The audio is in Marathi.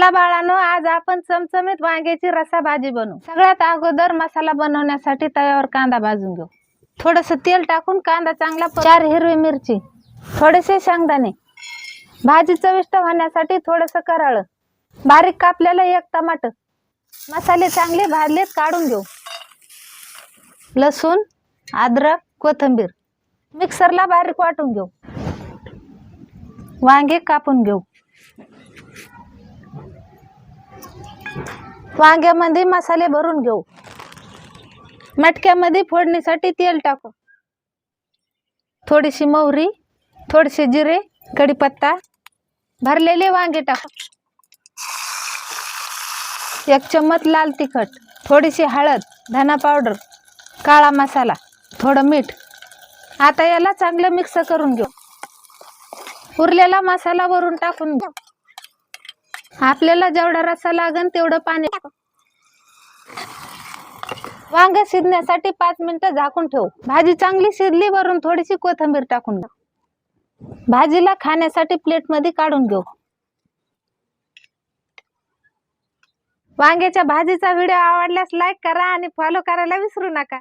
चला बाळानो आज आपण चमचमीत वांग्याची रसा भाजी बनवू. सगळ्यात अगोदर मसाला बनवण्यासाठी तव्यावर कांदा भाजून घेऊ. थोडस तेल टाकून कांदा चांगला चार हिरवी मिरची थोडेसे शेंगदाणे. भाजी चविष्ट होण्यासाठी थोडस कराळ. बारीक कापलेलं एक टमाटर मसाले चांगले भाजलेत काढून घेऊ. लसूण अद्रक कोथिंबीर. मिक्सरला बारीक वाटून घेऊ. वांगे कापून घेऊ. वांग्यामध्ये मसाले भरून घेऊ. मटक्यामध्ये फोडणीसाठी तेल टाकू. थोडीशी मोहरी थोडेसे जिरे कढीपत्ता भरलेले वांगे टाकू. एक चम्मच लाल तिखट थोडीशी हळद धना पावडर काळा मसाला थोडं मीठ. आता याला चांगलं मिक्स करून घेऊ. उरलेला मसाला वरून टाकून घेऊ. आपल्याला जेवढा रस्सा लागेल तेवढं पाणी टाकू. वांग शिजण्यासाठी पाच मिनिटं झाकून ठेवू. भाजी चांगली शिजली वरून थोडीशी कोथिंबीर टाकून घेऊ. भाजीला खाण्यासाठी प्लेटमध्ये काढून घेऊ. वांग्याच्या भाजीचा व्हिडिओ आवडल्यास लाईक करा आणि फॉलो करायला विसरू नका.